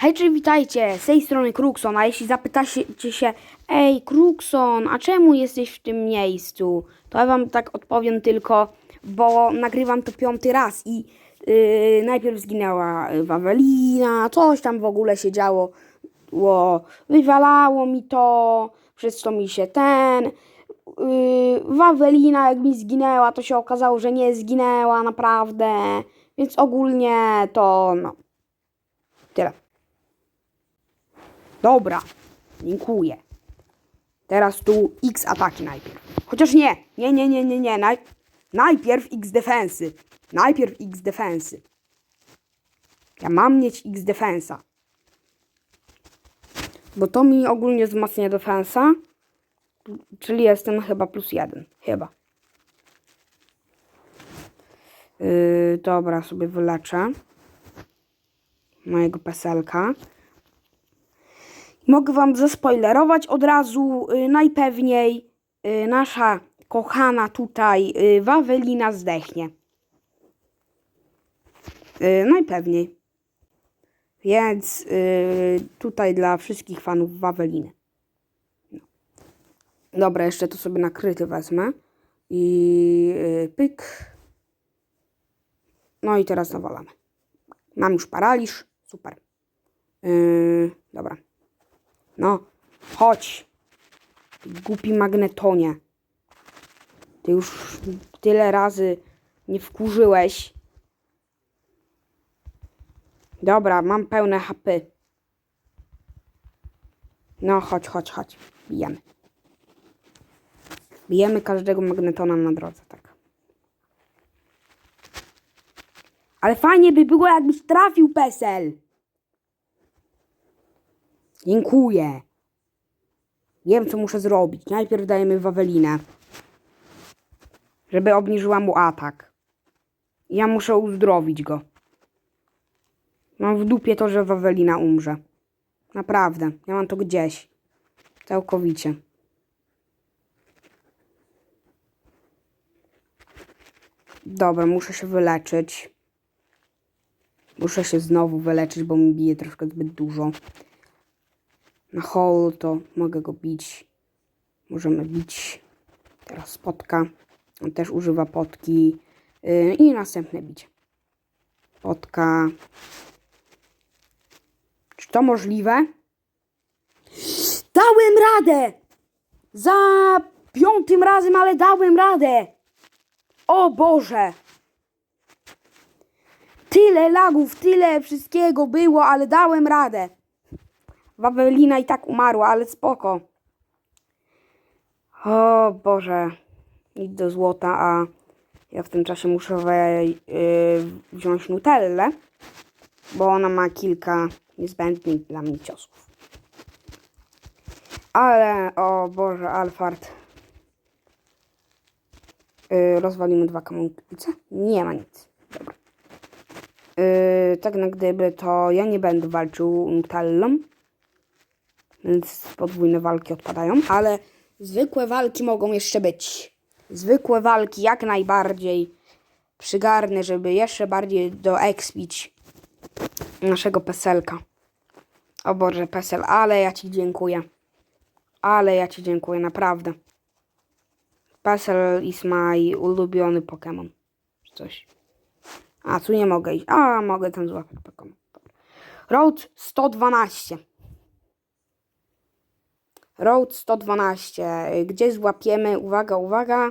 Hej, czy witajcie, z tej strony Krukson, a jeśli zapytacie się, ej Krukson, a czemu jesteś w tym miejscu? To ja wam tak odpowiem tylko, bo nagrywam to piąty raz i yy, najpierw zginęła Wawelina, coś tam w ogóle się działo, ło, wywalało mi to, przez co mi się ten, yy, Wawelina jak mi zginęła, to się okazało, że nie zginęła naprawdę, więc ogólnie to no, tyle. Dobra, dziękuję. Teraz tu X ataki najpierw. Chociaż nie, nie, nie, nie, nie, nie. Naj... Najpierw X defensy. Najpierw X defensy. Ja mam mieć X defensa. Bo to mi ogólnie wzmacnia defensa. Czyli jestem chyba plus jeden. Chyba. Yy, dobra, sobie wyleczę mojego peselka. Mogę wam zaspoilerować od razu. y, najpewniej y, nasza kochana tutaj y, Wawelina zdechnie. Najpewniej. Więc tutaj dla wszystkich fanów Waweliny. No. Dobra, jeszcze to sobie nakryty wezmę. I pyk. No i teraz nawalamy. Mam już paraliż. Super. Yy, dobra. No, chodź. Głupi magnetonie. Ty już tyle razy nie wkurzyłeś. Dobra, mam pełne HP. No, chodź, chodź, chodź. Bijemy. Bijemy każdego magnetona na drodze, tak. Ale fajnie by było, jakbyś trafił PESEL. Dziękuję. Wiem, co muszę zrobić. Najpierw dajemy Wawelinę. Żeby obniżyła mu atak. Ja muszę uzdrowić go. Mam w dupie to, że Wawelina umrze. Naprawdę. Ja mam to gdzieś. Całkowicie. Dobra, muszę się wyleczyć. Muszę się znowu wyleczyć, bo mi bije troszkę zbyt dużo. Na hole to mogę go bić. Możemy bić. Teraz spotka. On też używa potki. Yy, I następne bicie. Potka. Czy to możliwe? Dałem radę! Za piątym razem, ale dałem radę! O Boże! Tyle lagów, tyle wszystkiego było, ale dałem radę. Wawelina i tak umarła, ale spoko. O Boże. Idź do złota, a ja w tym czasie muszę we, yy, wziąć Nutellę, bo ona ma kilka niezbędnych dla mnie ciosów. Ale, o Boże, Alfard. Yy, rozwalimy dwa kamulce? Nie ma nic. Dobra. Yy, tak na gdyby to ja nie będę walczył Nutellą. Więc podwójne walki odpadają, ale zwykłe walki mogą jeszcze być. Zwykłe walki jak najbardziej przygarnę, żeby jeszcze bardziej doekspić naszego peselka. O Boże, pesel, ale ja Ci dziękuję. Ale ja Ci dziękuję, naprawdę. Pesel is my ulubiony Pokémon. Coś. A, tu nie mogę iść. A, mogę tam złapać Pokémon. Road 112. Road 112. y, Gdzie złapiemy? Uwaga, uwaga.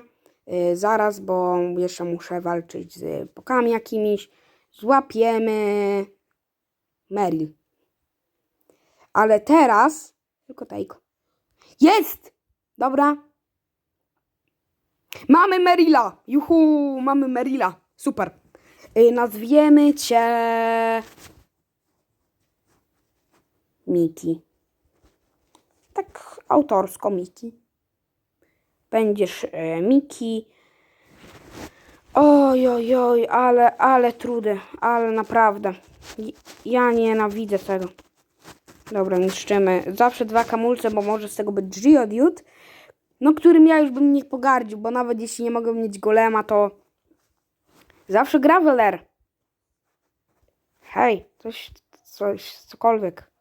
y, Zaraz, bo jeszcze muszę walczyć z pokami jakimiś. Złapiemy Meryl. Ale teraz tylko Tejko. Jest! Dobra. Mamy Merila. Juhu, mamy Merila. Super. Y, Nazwiemy cię Miki. Autorsko Miki. Będziesz e, Miki. Oj, oj, oj, ale, ale trudy, ale naprawdę. Ja nienawidzę tego. Dobra, niszczymy. Zawsze dwa kamulce, bo może z tego być Geodude. No, którym ja już bym nie pogardził, bo nawet jeśli nie mogę mieć golema, to zawsze Graveler. Hej, coś, coś, cokolwiek.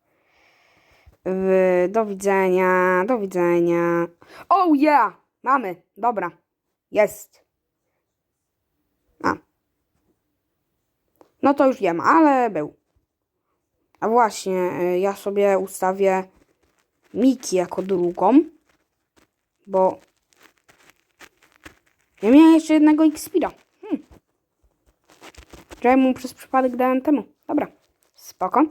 Do widzenia, do widzenia. Oh yeah! Mamy, dobra. Jest. A. No to już wiem, ale był. A właśnie, y, ja sobie ustawię Miki jako drugą, bo ja miałem jeszcze jednego Xpira. Hmm. Że mu przez przypadek dałem temu. Dobra, spoko.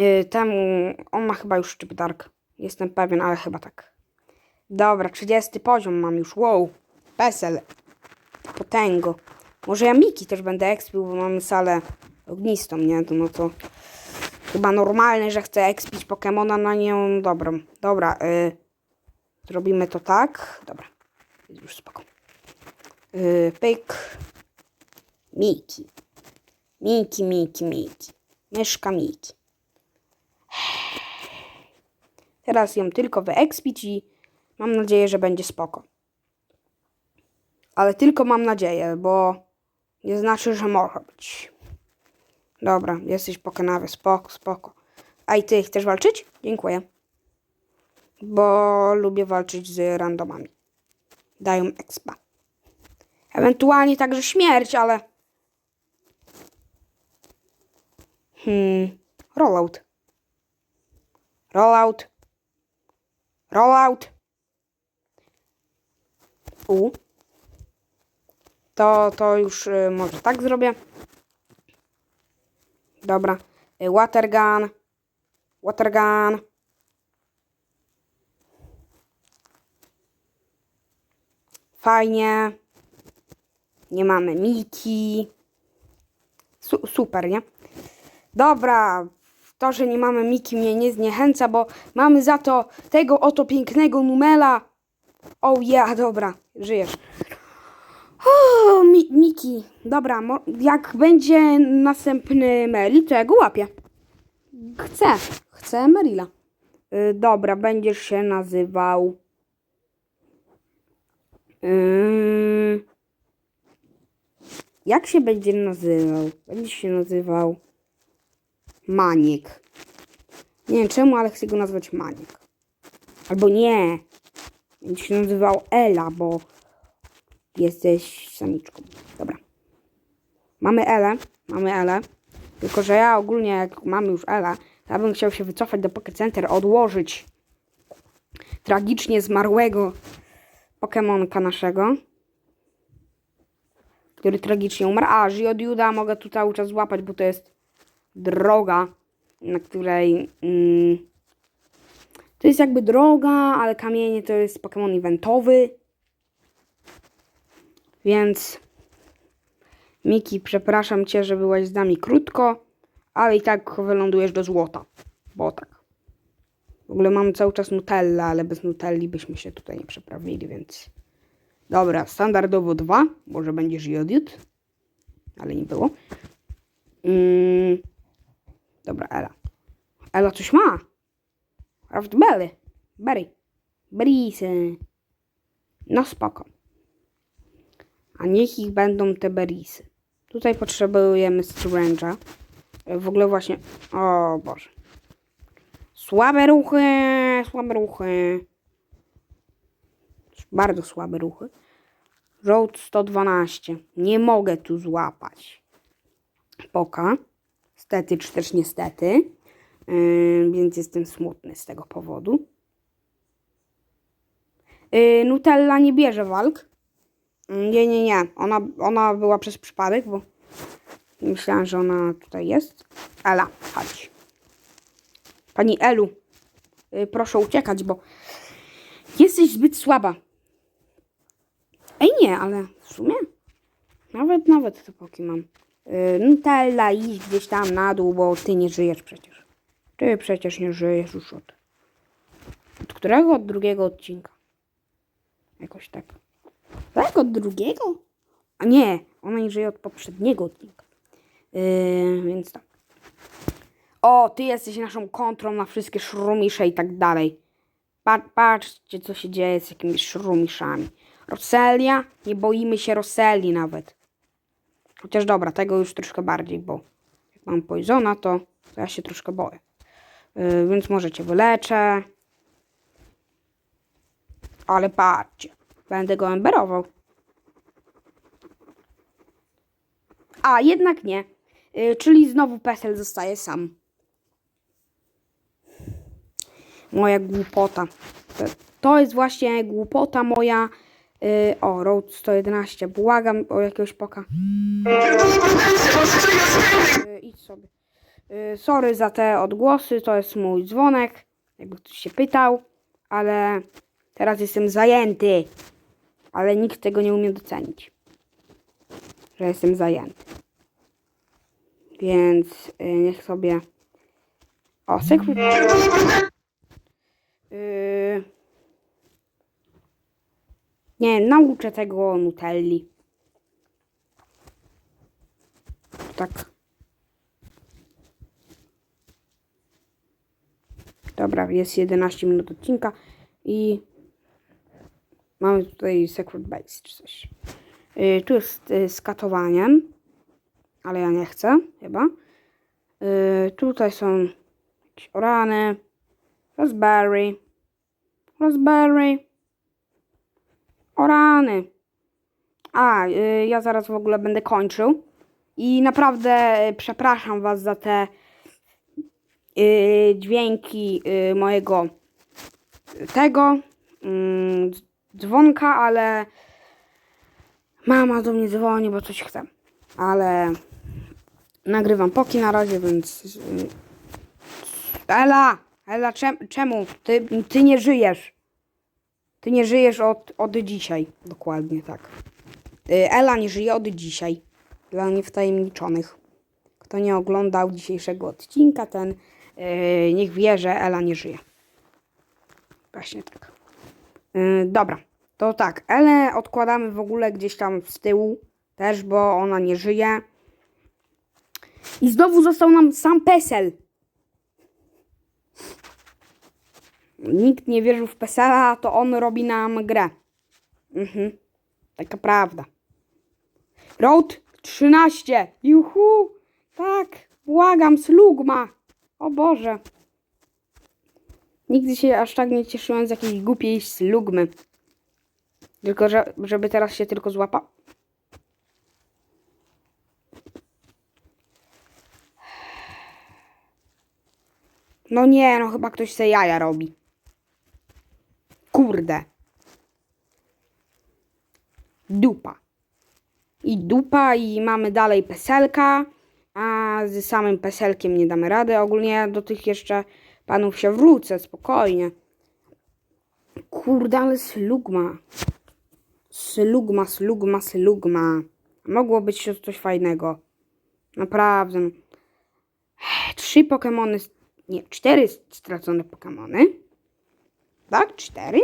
Y, temu, on ma chyba już szczyp dark. Jestem pewien, ale chyba tak. Dobra, 30 poziom mam już. Wow, PESEL. Potęgo. Może ja Miki też będę expił, bo mamy salę ognistą, nie? To no to chyba normalne, że chcę expić Pokemona na nią dobrą. Dobra, y, zrobimy to tak. Dobra, jest już spoko. Y, pyk. Miki. Miki, Miki, Miki. Myszka Miki. Teraz ją tylko wyekspić i mam nadzieję, że będzie spoko. Ale tylko mam nadzieję, bo nie znaczy, że może być. Dobra, jesteś po kanawie, spoko, spoko. A i ty chcesz walczyć? Dziękuję. Bo lubię walczyć z randomami. Dają expa. Ewentualnie także śmierć, ale... Hmm, rollout. Rollout. Rollout. U. To, to już y, może tak zrobię. Dobra. Y, water gun. Water gun. Fajnie. Nie mamy Miki. Su super, nie? Dobra. To, że nie mamy Miki mnie nie zniechęca, bo mamy za to tego oto pięknego numela. Oh yeah, dobra. Żyjesz. O, mi, Miki, dobra, jak będzie następny Meril, to ja go łapię. Chcę, chcę Merila. Y, dobra, będziesz się nazywał... Ym, jak się będzie nazywał? Będzie się nazywał... Maniek. Nie wiem czemu, ale chcę go nazwać Maniek. Albo nie. Będzie się nazywał Ela, bo jesteś samiczką. Dobra. Mamy Elę. Mamy Elę. Tylko, że ja ogólnie, jak mamy już Elę, ja bym chciał się wycofać do Pocket Center, odłożyć tragicznie zmarłego Pokemonka naszego, który tragicznie umarł. A, Geoduda mogę tu cały czas złapać, bo to jest droga, na której... Mm, to jest jakby droga, ale kamienie to jest Pokémon eventowy. Więc Miki, przepraszam cię, że byłaś z nami krótko, ale i tak wylądujesz do złota. Bo tak. W ogóle mamy cały czas Nutella, ale bez Nutelli byśmy się tutaj nie przeprawili, więc... Dobra, standardowo dwa. Może będziesz jodiut. Ale nie było. Mm. Dobra, Ela. Ela coś ma. Raftberry. Berry. Berries. No spoko. A niech ich będą te berisy. Tutaj potrzebujemy Strange'a. W ogóle właśnie... O Boże. Słabe ruchy, słabe ruchy. Bardzo słabe ruchy. Road 112. Nie mogę tu złapać. Poka. Stety czy też niestety. Yy, więc jestem smutny z tego powodu. Yy, Nutella nie bierze walk. Nie, nie, nie. Ona, ona była przez przypadek, bo myślałam, że ona tutaj jest. Ela, chodź. Pani Elu, y, proszę uciekać, bo jesteś zbyt słaba. Ej, nie, ale w sumie nawet, nawet to poki mam. Y, Nutella, idź gdzieś tam na dół, bo ty nie żyjesz przecież. Ty przecież nie żyjesz już od... Od którego? Od drugiego odcinka. Jakoś tak. Tak, od drugiego? A nie, ona nie żyje od poprzedniego odcinka. Yy, więc tak. O, ty jesteś naszą kontrą na wszystkie szrumisze i tak dalej. Pa patrzcie, co się dzieje z jakimiś szrumiszami. Roselia? Nie boimy się Roseli nawet. Chociaż dobra, tego już troszkę bardziej, bo jak mam Poisona, to ja się troszkę boję. Yy, więc może cię wyleczę. Ale patrzcie. Będę go emberował. A, jednak nie. Yy, czyli znowu PESEL zostaje sam. Moja głupota. To jest właśnie głupota moja. Yy, o, Road 111. Błagam o jakiegoś poka. Yy, idź sobie. Yy, sorry za te odgłosy, to jest mój dzwonek. Jakby ktoś się pytał, ale teraz jestem zajęty. Ale nikt tego nie umie docenić. Że jestem zajęty. Więc yy, niech sobie. O, sekret. Yy... Nie, nauczę tego Nutelli. Tak. Dobra, jest 11 minut odcinka i mamy tutaj Secret Base czy coś. Yy, tu jest yy, z katowaniem, ale ja nie chcę chyba. Yy, tutaj są jakieś orany, raspberry, raspberry, orany. A, yy, ja zaraz w ogóle będę kończył. I naprawdę y, przepraszam Was za te y, dźwięki y, mojego y, tego mm, dzwonka, ale mama do mnie dzwoni, bo coś chce. Ale nagrywam poki na razie, więc y, Ela! Ela, czem, czemu? Ty, ty nie żyjesz. Ty nie żyjesz od, od dzisiaj. Dokładnie tak. Y, Ela nie żyje od dzisiaj. Dla niewtajemniczonych. Kto nie oglądał dzisiejszego odcinka, ten yy, niech wie, że Ela nie żyje. Właśnie tak. Yy, dobra, to tak. Elę odkładamy w ogóle gdzieś tam z tyłu też, bo ona nie żyje. I znowu został nam sam PESEL. Nikt nie wierzył w PESELa, to on robi nam grę. Mhm. Taka prawda. Road 13. Juhu. Tak. Błagam, slugma. O Boże. Nigdy się aż tak nie cieszyłem z jakiejś głupiej slugmy. Tylko, że, żeby teraz się tylko złapał. No nie, no chyba ktoś se jaja robi. Kurde. Dupa i dupa i mamy dalej peselka, a z samym peselkiem nie damy rady. Ogólnie do tych jeszcze panów się wrócę, spokojnie. Kurde, ale slugma. Slugma, slugma, slugma. Mogło być coś fajnego. Naprawdę. Trzy Pokemony, nie, cztery stracone Pokemony. Tak, cztery?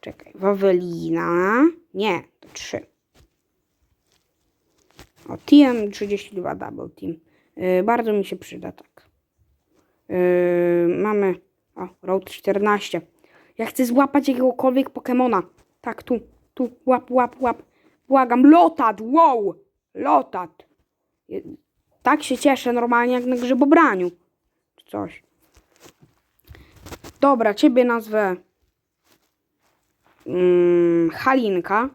Czekaj, Wawelina. Nie, to trzy. O, TM32 Double Team. Yy, bardzo mi się przyda, tak. Yy, mamy. O, Road 14. Ja chcę złapać jakiegokolwiek Pokemona. Tak, tu, tu, łap, łap, łap. Błagam, lotat, wow! Lotat. Tak się cieszę normalnie jak na grzybobraniu. Czy coś. Dobra, ciebie nazwę mm, Halinka.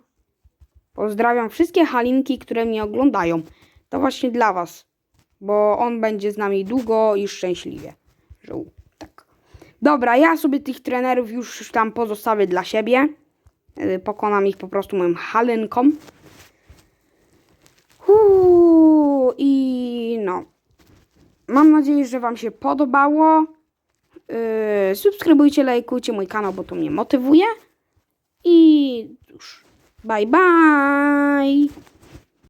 Pozdrawiam wszystkie Halinki, które mnie oglądają. To właśnie dla Was, bo on będzie z nami długo i szczęśliwie żył. Tak. Dobra, ja sobie tych trenerów już tam pozostawię dla siebie. Y, Pokonam ich po prostu moją Halinką. Uuu, I no. Mam nadzieję, że Wam się podobało. Yy, subskrybujcie, lajkujcie mój kanał, bo to mnie motywuje. I już. Bye bye.